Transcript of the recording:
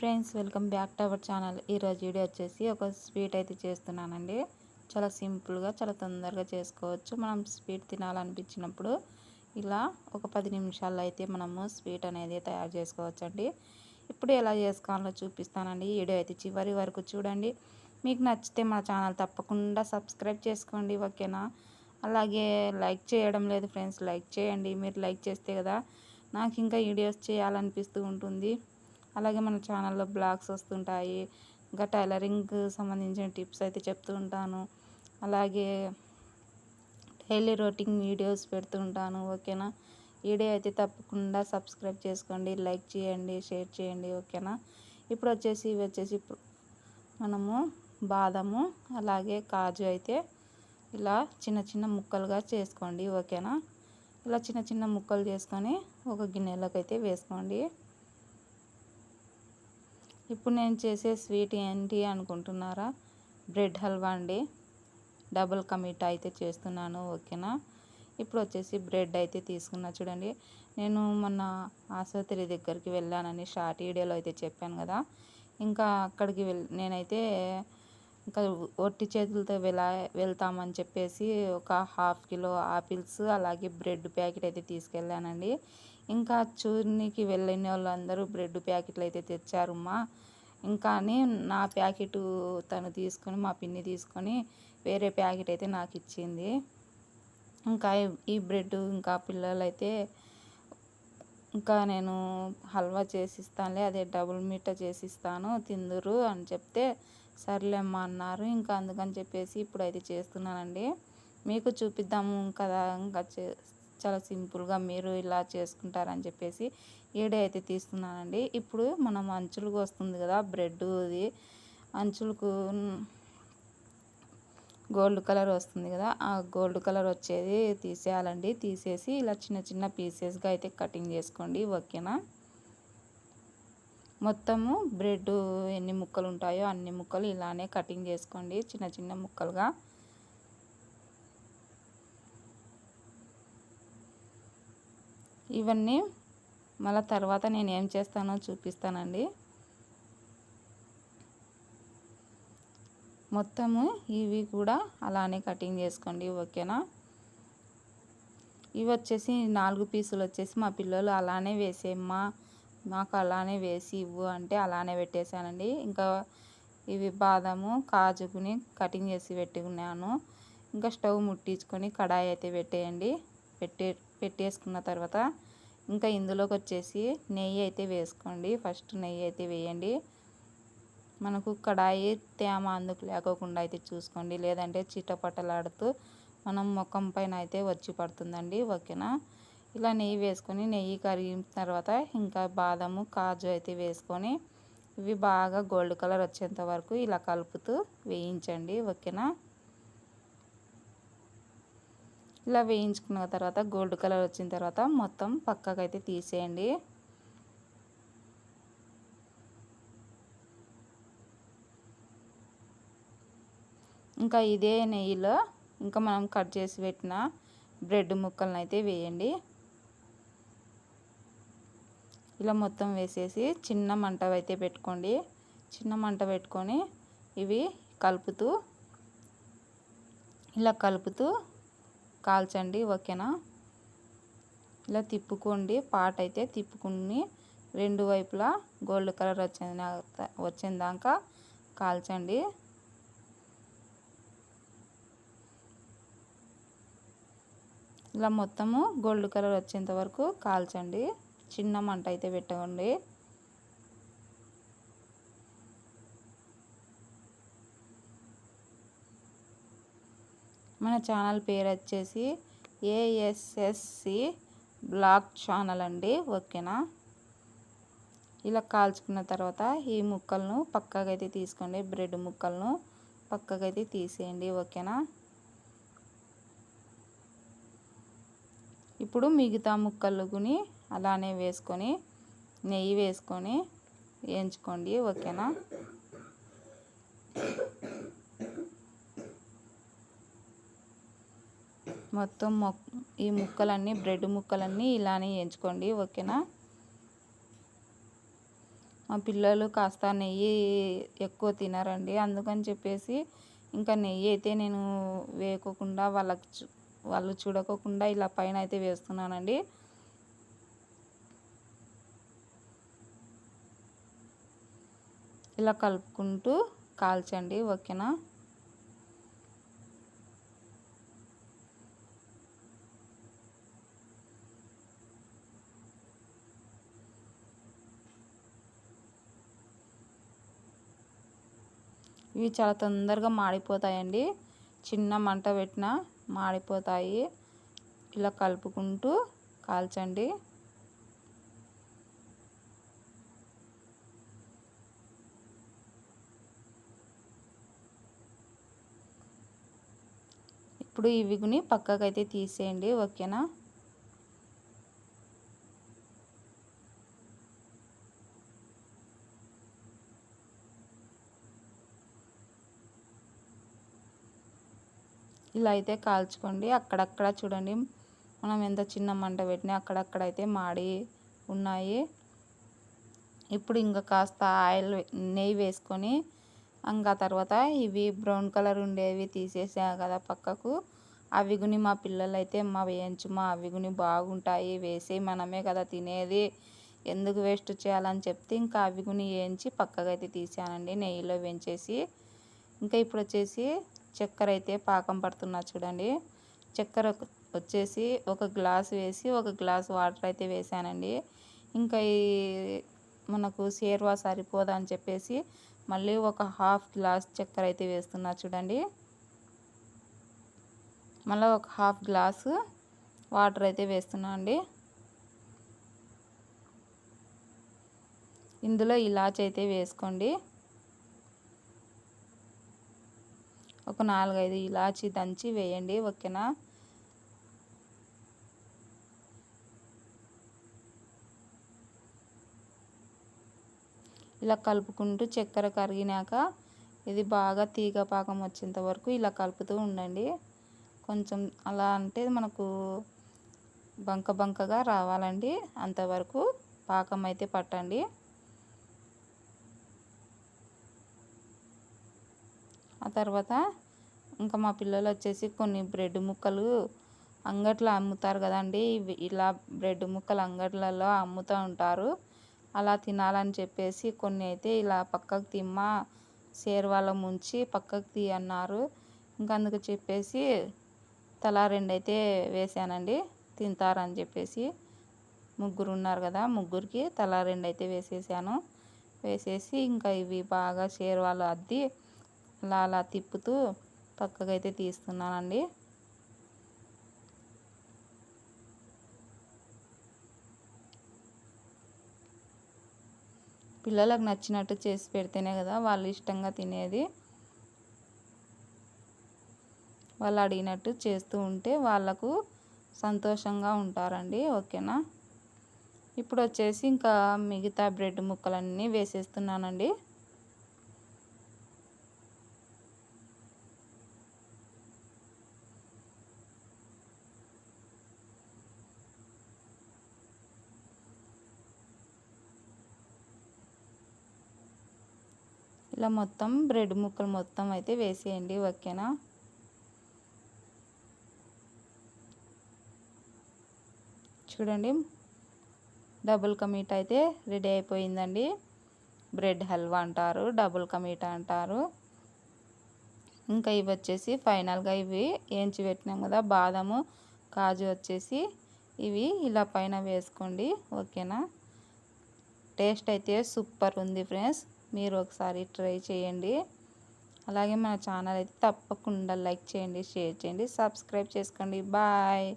Friends welcome back to our channel. ఈరోజు video వచ్చేసి ఒక స్వీట్ అయితే చేస్తున్నానండి. చాలా సింపుల్గా చాలా తొందరగా చేసుకోవచ్చు. మనం స్వీట్ తినాలనిపించినప్పుడు ఇలా ఒక పది నిమిషాల్లో అయితే మనము స్వీట్ అనేది తయారు చేసుకోవచ్చు అండి ఇప్పుడు ఎలా చేసుకోవాలో చూపిస్తానండి. వీడియో అయితే చివరి వరకు చూడండి. మీకు నచ్చితే మా ఛానల్ తప్పకుండా సబ్స్క్రైబ్ చేసుకోండి ఓకేనా? అలాగే లైక్ చేయడం లేదు ఫ్రెండ్స్ లైక్ చేయండి. మీరు లైక్ చేస్తే కదా నాకు ఇంకా వీడియోస్ చేయాలనిపిస్తూ ఉంటుంది. అలాగే మన ఛానల్లో బ్లాగ్స్ వస్తుంటాయి. ఇంకా టైలరింగ్కి సంబంధించిన టిప్స్ అయితే చెప్తూ ఉంటాను. అలాగే డైలీ రొటీన్ వీడియోస్ పెడుతూ ఉంటాను. ఓకేనా? వీడియో అయితే తప్పకుండా సబ్స్క్రైబ్ చేసుకోండి. లైక్ చేయండి షేర్ చేయండి. ఓకేనా? ఇప్పుడు వచ్చేసి ఇవి వచ్చేసి మనము బాదము అలాగే కాజు అయితే ఇలా చిన్న చిన్న ముక్కలుగా చేసుకోండి. ఓకేనా? ఇలా చిన్న చిన్న ముక్కలు చేసుకొని ఒక గిన్నెలోకి అయితే వేసుకోండి. ఇప్పుడు నేను చేసే స్వీట్ ఏంటి అనుకుంటున్నారా? బ్రెడ్ హల్వా అండి. డబుల్ కమిట్ అయితే చేస్తున్నాను ఓకేనా? ఇప్పుడు వచ్చేసి బ్రెడ్ అయితే తీసుకున్నా చూడండి. నేను మొన్న ఆసుపత్రి దగ్గరికి వెళ్ళానని షార్ట్ వీడియోలో అయితే చెప్పాను కదా. ఇంకా అక్కడికి వెళ్ నేనైతే ఇంకా ఒట్టి చేతులతో వెళ్ళా వెళ్తామని చెప్పేసి ఒక హాఫ్ కిలో ఆపిల్స్ అలాగే బ్రెడ్ ప్యాకెట్ అయితే తీసుకెళ్ళానండి. ఇంకా చూర్నికి వెళ్ళిన వాళ్ళందరూ బ్రెడ్ ప్యాకెట్లు అయితే తెచ్చారమ్మా. ఇంకా అని నా ప్యాకెట్ తను తీసుకొని మా పిన్ని తీసుకొని వేరే ప్యాకెట్ అయితే నాకు ఇచ్చింది. ఇంకా ఈ బ్రెడ్ ఇంకా పిల్లలు అయితే ఇంకా నేను హల్వా చేసిస్తానులే అదే డబుల్ మీట చేసిస్తాను తిందురు అని చెప్తే సర్లేమ్మా అన్నారు. ఇంకా అందుకని చెప్పేసి ఇప్పుడు అయితే చేస్తున్నానండి. మీకు చూపిద్దాము కదా ఇంకా చాలా సింపుల్గా మీరు ఇలా చేసుకుంటారని చెప్పేసి ఈడే అయితే తీస్తున్నానండి. ఇప్పుడు మనం అంచులకు వస్తుంది కదా బ్రెడ్ అది అంచులకు గోల్డ్ కలర్ వస్తుంది కదా ఆ గోల్డ్ కలర్ వచ్చేది తీసేయాలండి. తీసేసి ఇలా చిన్న చిన్న పీసెస్గా అయితే కటింగ్ చేసుకోండి. ఓకేనా? మొత్తము బ్రెడ్ ఎన్ని ముక్కలు ఉంటాయో అన్ని ముక్కలు ఇలానే కటింగ్ చేసుకోండి చిన్న చిన్న ముక్కలుగా. ఇవన్నీ మళ్ళీ తర్వాత నేను ఏం చేస్తానో చూపిస్తానండి. మొత్తము ఇవి కూడా అలానే కటింగ్ చేసుకోండి ఓకేనా? ఇవి వచ్చేసి నాలుగు పీసులు వచ్చేసి మా పిల్లలు అలానే వేసేమ్మా మాకు అలానే వేసి ఇవ్వు అంటే అలానే పెట్టేశానండి. ఇంకా ఇవి బాదము కాజుకుని కటింగ్ చేసి పెట్టుకున్నాను. ఇంకా స్టవ్ ముట్టించుకొని కడాయి అయితే పెట్టేయండి. పెట్టే పెట్టేసుకున్న తర్వాత ఇంకా ఇందులోకి వచ్చేసి నెయ్యి అయితే వేసుకోండి. ఫస్ట్ నెయ్యి అయితే వేయండి. మనకు కడాయి తేమ అందుకు లేకోకుండా అయితే చూసుకోండి. లేదంటే చిట్టపట్టలాడుతూ మనం ముఖం పైన అయితే వచ్చి పడుతుందండి. ఓకేనా? ఇలా నెయ్యి వేసుకొని నెయ్యి కరిగిన తర్వాత ఇంకా బాదము కాజు అయితే వేసుకొని ఇవి బాగా గోల్డ్ కలర్ వచ్చేంత వరకు ఇలా కలుపుతూ వేయించండి ఓకేనా? ఇలా వేయించుకున్న తర్వాత గోల్డ్ కలర్ వచ్చిన తర్వాత మొత్తం పక్కకైతే తీసేయండి. ఇంకా ఇదే నెయ్యిలో ఇంకా మనం కట్ చేసి పెట్టిన బ్రెడ్ ముక్కలను అయితే వేయండి. ఇలా మొత్తం వేసేసి చిన్న మంట అయితే పెట్టుకోండి. చిన్న మంట పెట్టుకొని ఇవి కలుపుతూ ఇలా కలుపుతూ కాల్చండి ఓకేనా? ఇలా తిప్పుకోండి పాట అయితే తిప్పుకుని రెండు వైపులా గోల్డ్ కలర్ వచ్చిన వచ్చిందాక కాల్చండి. ఇలా మొత్తము గోల్డ్ కలర్ వచ్చేంత వరకు కాల్చండి. చిన్న మంట అయితే పెట్టండి మన ఛానల్ పేరు వచ్చేసి ఏఎస్ఎస్సి బ్లాగ్ ఛానల్ అండి ఓకేనా? ఇలా కాల్చుకున్న తర్వాత ఈ ముక్కలను పక్కకైతే తీసుకోండి బ్రెడ్ ముక్కలను పక్కకైతే తీసేయండి ఓకేనా? ఇప్పుడు మిగతా ముక్కలుని అలానే వేసుకొని నెయ్యి వేసుకొని వేయించుకోండి ఓకేనా? మొత్తం ఈ ముక్కలన్నీ బ్రెడ్ ముక్కలన్నీ ఇలానే వేయించుకోండి ఓకేనా? మా పిల్లలు కాస్త నెయ్యి ఎక్కువ తినరండి అందుకని చెప్పేసి ఇంకా నెయ్యి అయితే నేను వేయకోకుండా వాళ్ళకి వాళ్ళు చూడకోకుండా ఇలా పైన అయితే వేస్తున్నానండి. ఇలా కలుపుకుంటూ కాల్చండి ఓకేనా? ఇవి చాలా తొందరగా మాడిపోతాయండి. చిన్న మంట పెట్టిన మాడిపోతాయి. ఇలా కలుపుకుంటూ కాల్చండి. ఇప్పుడు ఈ పక్కకైతే తీసేయండి ఓకేనా? ఇలా అయితే కాల్చుకోండి. అక్కడక్కడ చూడండి మనం ఎంత చిన్న మంట పెట్టినా అక్కడక్కడ అయితే మాడి ఉన్నాయి. ఇప్పుడు ఇంకా కాస్త ఆయిల్ నెయ్యి వేసుకొని ఇంకా తర్వాత ఇవి బ్రౌన్ కలర్ ఉండేవి తీసేసా కదా పక్కకు. అవి గుని మా పిల్లలైతే మా వేయించు మా అవి గుని బాగుంటాయి వేసి మనమే కదా తినేది. ఎందుకు వేస్ట్ చేయాలని చెప్తే ఇంకా అవి గుని వేయించి పక్కకైతే తీసానండి నెయ్యిలో వేయించేసి. ఇంకా ఇప్పుడు వచ్చేసి చక్కెర అయితే పాకం పడుతున్నా చూడండి. చక్కెర వచ్చేసి ఒక గ్లాస్ వేసి ఒక గ్లాస్ వాటర్ అయితే వేసానండి. ఇంకా ఈ మనకు సేర్వా సరిపోదా అని చెప్పేసి మళ్ళీ ఒక హాఫ్ గ్లాస్ చక్కెర అయితే వేస్తున్నా చూడండి. మళ్ళీ ఒక హాఫ్ గ్లాసు వాటర్ అయితే వేస్తున్నా అండి. ఇందులో ఇలాచి అయితే వేసుకోండి. ఒక నాలుగైదు ఇలాచి దంచి వేయండి ఓకేనా? ఇలా కలుపుకుంటూ చక్కెర కరిగినాక ఇది బాగా తీగ పాకం వచ్చేంత వరకు ఇలా కలుపుతూ ఉండండి. కొంచెం అలా అంటే మనకు బంక బంకగా రావాలండి. అంతవరకు పాకం అయితే పట్టండి. ఆ తర్వాత ఇంకా మా పిల్లలు వచ్చేసి కొన్ని బ్రెడ్ ముక్కలు అంగట్లో అమ్ముతారు కదండి. ఇలా బ్రెడ్ ముక్కలు అంగట్లలో అమ్ముతూ ఉంటారు. అలా తినాలని చెప్పేసి కొన్ని అయితే ఇలా పక్కకు తిమ్మ శేర్వాల ముంచి పక్కకు తీ అన్నారు. ఇంకా అందుకు చెప్పేసి తలా రెండైతే వేసానండి. తింటారని చెప్పేసి ముగ్గురు ఉన్నారు కదా ముగ్గురికి తలా రెండు అయితే వేసేసాను. వేసేసి ఇంకా ఇవి బాగా షేర్వాలు అద్ది అలా అలా తిప్పుతూ పక్కకైతే తీస్తున్నానండి. పిల్లలకు నచ్చినట్టు చేసి పెడితేనే కదా వాళ్ళు ఇష్టంగా తినేది. వాళ్ళు అడిగినట్టు చేస్తూ ఉంటే వాళ్ళకు సంతోషంగా ఉంటారండి. ఓకేనా? ఇప్పుడు వచ్చేసి ఇంకా మిగతా బ్రెడ్ ముక్కలన్నీ వేసేస్తున్నానండి. ఇలా మొత్తం బ్రెడ్ ముక్కలు మొత్తం అయితే వేసేయండి ఓకేనా? చూడండి డబుల్ కమీట అయితే రెడీ అయిపోయిందండి. బ్రెడ్ హల్వా అంటారు డబుల్ కమీట అంటారు. ఇంకా ఇవి వచ్చేసి ఫైనల్గా ఇవి ఏంచి పెట్టినాం కదా బాదము కాజు వచ్చేసి ఇవి ఇలా పైన వేసుకోండి ఓకేనా? టేస్ట్ అయితే సూపర్ ఉంది ఫ్రెండ్స్. మీరు ఒకసారి ట్రై చేయండి. అలాగే మన ఛానల్ అయితే తప్పకుండా లైక్ చేయండి షేర్ చేయండి సబ్స్క్రైబ్ చేసుకోండి. బాయ్.